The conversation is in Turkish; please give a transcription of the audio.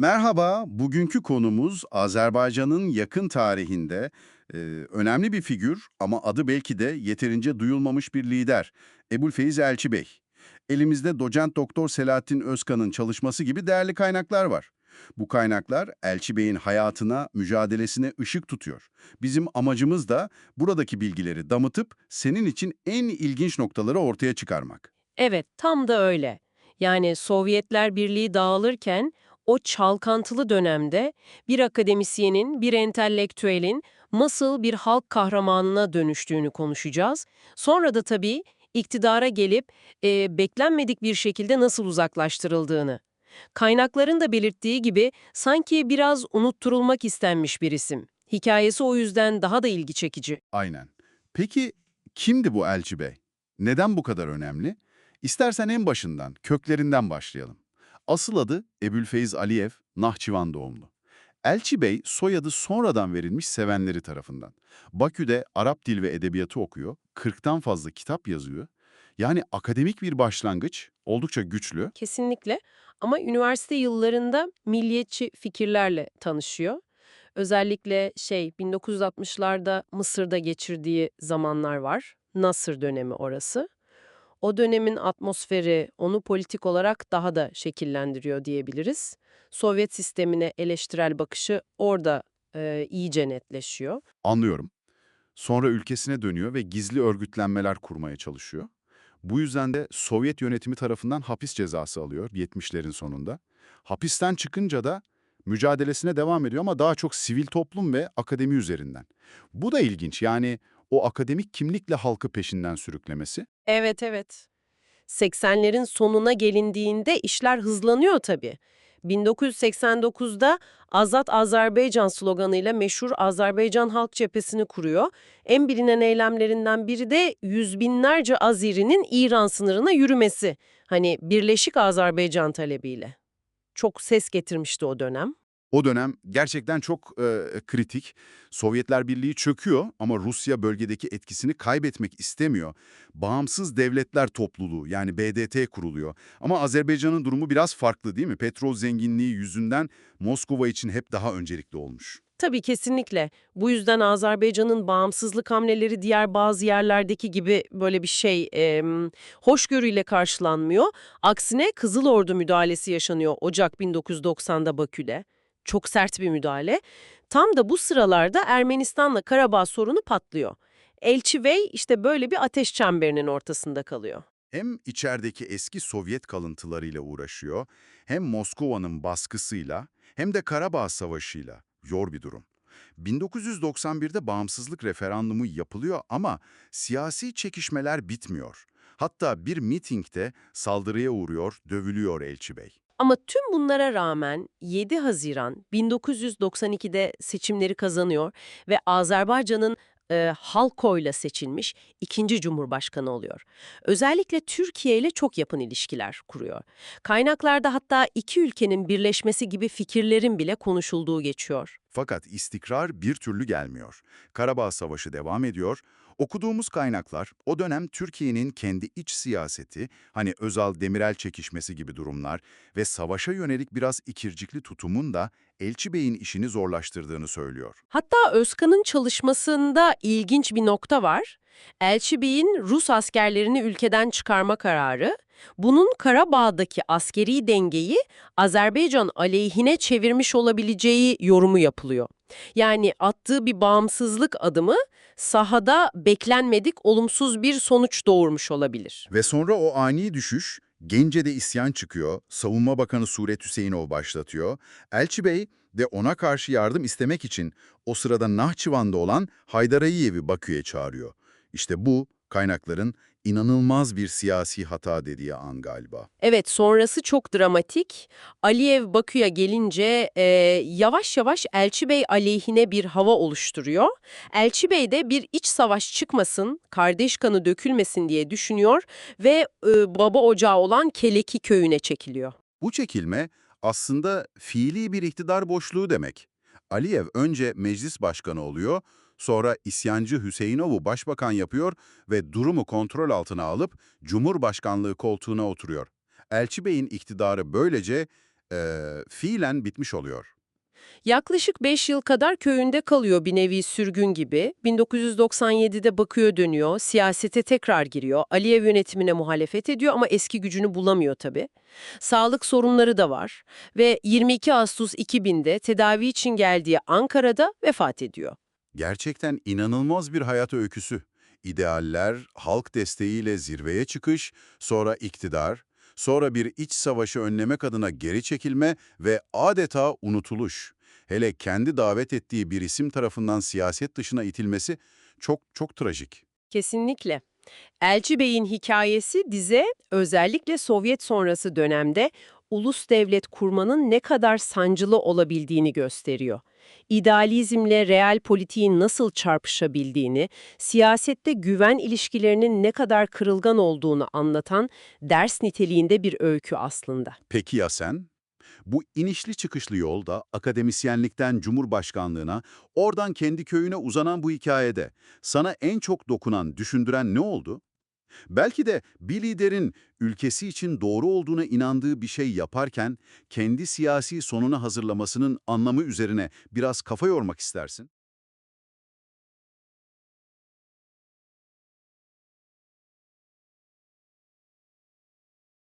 Merhaba, bugünkü konumuz Azerbaycan'ın yakın tarihinde e, önemli bir figür ama adı belki de yeterince duyulmamış bir lider, Ebu'l-Feyz Elçi Bey. Elimizde doçent doktor Selahattin Özkan'ın çalışması gibi değerli kaynaklar var. Bu kaynaklar Elçi Bey'in hayatına, mücadelesine ışık tutuyor. Bizim amacımız da buradaki bilgileri damıtıp senin için en ilginç noktaları ortaya çıkarmak. Evet, tam da öyle. Yani Sovyetler Birliği dağılırken o çalkantılı dönemde bir akademisyenin, bir entelektüelin nasıl bir halk kahramanına dönüştüğünü konuşacağız. Sonra da tabii iktidara gelip e, beklenmedik bir şekilde nasıl uzaklaştırıldığını. Kaynakların da belirttiği gibi sanki biraz unutturulmak istenmiş bir isim. Hikayesi o yüzden daha da ilgi çekici. Aynen. Peki kimdi bu Elçi Bey? Neden bu kadar önemli? İstersen en başından, köklerinden başlayalım. Asıl adı Ebu'l-Feyz Aliyev, Nahçıvan doğumlu. Elçi Bey soyadı sonradan verilmiş sevenleri tarafından. Bakü'de Arap dil ve edebiyatı okuyor, 40'tan fazla kitap yazıyor. Yani akademik bir başlangıç, oldukça güçlü. Kesinlikle ama üniversite yıllarında milliyetçi fikirlerle tanışıyor. Özellikle şey 1960'larda Mısır'da geçirdiği zamanlar var. Nasır dönemi orası. O dönemin atmosferi onu politik olarak daha da şekillendiriyor diyebiliriz. Sovyet sistemine eleştirel bakışı orada e, iyice netleşiyor. Anlıyorum. Sonra ülkesine dönüyor ve gizli örgütlenmeler kurmaya çalışıyor. Bu yüzden de Sovyet yönetimi tarafından hapis cezası alıyor 70'lerin sonunda. Hapisten çıkınca da mücadelesine devam ediyor ama daha çok sivil toplum ve akademi üzerinden. Bu da ilginç yani o akademik kimlikle halkı peşinden sürüklemesi. Evet evet. 80'lerin sonuna gelindiğinde işler hızlanıyor tabii. 1989'da Azat Azerbaycan sloganıyla meşhur Azerbaycan Halk Cephesini kuruyor. En bilinen eylemlerinden biri de yüz binlerce Azeri'nin İran sınırına yürümesi. Hani Birleşik Azerbaycan talebiyle. Çok ses getirmişti o dönem. O dönem gerçekten çok e, kritik. Sovyetler Birliği çöküyor ama Rusya bölgedeki etkisini kaybetmek istemiyor. Bağımsız Devletler Topluluğu yani BDT kuruluyor. Ama Azerbaycan'ın durumu biraz farklı değil mi? Petrol zenginliği yüzünden Moskova için hep daha öncelikli olmuş. Tabii kesinlikle. Bu yüzden Azerbaycan'ın bağımsızlık hamleleri diğer bazı yerlerdeki gibi böyle bir şey e, hoşgörüyle karşılanmıyor. Aksine Kızıl Ordu müdahalesi yaşanıyor Ocak 1990'da Bakü'de. Çok sert bir müdahale. Tam da bu sıralarda Ermenistan'la Karabağ sorunu patlıyor. Elçi Bey işte böyle bir ateş çemberinin ortasında kalıyor. Hem içerideki eski Sovyet kalıntılarıyla uğraşıyor, hem Moskova'nın baskısıyla, hem de Karabağ Savaşı'yla. Yor bir durum. 1991'de bağımsızlık referandumu yapılıyor ama siyasi çekişmeler bitmiyor. Hatta bir mitingde saldırıya uğruyor, dövülüyor Elçi Bey. Ama tüm bunlara rağmen 7 Haziran 1992'de seçimleri kazanıyor ve Azerbaycan'ın e, halkoyla seçilmiş ikinci cumhurbaşkanı oluyor. Özellikle Türkiye ile çok yakın ilişkiler kuruyor. Kaynaklarda hatta iki ülkenin birleşmesi gibi fikirlerin bile konuşulduğu geçiyor. Fakat istikrar bir türlü gelmiyor. Karabağ Savaşı devam ediyor. Okuduğumuz kaynaklar o dönem Türkiye'nin kendi iç siyaseti, hani Özal Demirel çekişmesi gibi durumlar ve savaşa yönelik biraz ikircikli tutumun da Elçi Bey'in işini zorlaştırdığını söylüyor. Hatta Özkan'ın çalışmasında ilginç bir nokta var. Elçi Bey'in Rus askerlerini ülkeden çıkarma kararı, bunun Karabağ'daki askeri dengeyi Azerbaycan aleyhine çevirmiş olabileceği yorumu yapılıyor. Yani attığı bir bağımsızlık adımı sahada beklenmedik olumsuz bir sonuç doğurmuş olabilir. Ve sonra o ani düşüş, Gence'de isyan çıkıyor, Savunma Bakanı Suret Hüseyinov başlatıyor. Elçi Bey de ona karşı yardım istemek için o sırada Nahçıvan'da olan Haydar Aliyev'i Bakü'ye çağırıyor. İşte bu kaynakların inanılmaz bir siyasi hata dediği an galiba. Evet, sonrası çok dramatik. Aliyev Bakü'ye gelince e, yavaş yavaş Elçi Bey aleyhine bir hava oluşturuyor. Elçi Bey de bir iç savaş çıkmasın, kardeş kanı dökülmesin diye düşünüyor ve e, baba ocağı olan Keleki köyüne çekiliyor. Bu çekilme aslında fiili bir iktidar boşluğu demek. Aliyev önce meclis başkanı oluyor, sonra isyancı Hüseyinov'u başbakan yapıyor ve durumu kontrol altına alıp Cumhurbaşkanlığı koltuğuna oturuyor. Elçi Bey'in iktidarı böylece e, fiilen bitmiş oluyor. Yaklaşık 5 yıl kadar köyünde kalıyor bir nevi sürgün gibi. 1997'de bakıyor dönüyor, siyasete tekrar giriyor. Aliyev yönetimine muhalefet ediyor ama eski gücünü bulamıyor tabii. Sağlık sorunları da var ve 22 Ağustos 2000'de tedavi için geldiği Ankara'da vefat ediyor. Gerçekten inanılmaz bir hayat öyküsü. İdealler, halk desteğiyle zirveye çıkış, sonra iktidar, sonra bir iç savaşı önlemek adına geri çekilme ve adeta unutuluş. Hele kendi davet ettiği bir isim tarafından siyaset dışına itilmesi çok çok trajik. Kesinlikle. Elçi Bey'in hikayesi dize özellikle Sovyet sonrası dönemde ulus devlet kurmanın ne kadar sancılı olabildiğini gösteriyor. İdealizmle real politiğin nasıl çarpışabildiğini, siyasette güven ilişkilerinin ne kadar kırılgan olduğunu anlatan ders niteliğinde bir öykü aslında. Peki ya sen? Bu inişli çıkışlı yolda akademisyenlikten cumhurbaşkanlığına, oradan kendi köyüne uzanan bu hikayede sana en çok dokunan, düşündüren ne oldu? Belki de bir liderin ülkesi için doğru olduğuna inandığı bir şey yaparken kendi siyasi sonuna hazırlamasının anlamı üzerine biraz kafa yormak istersin.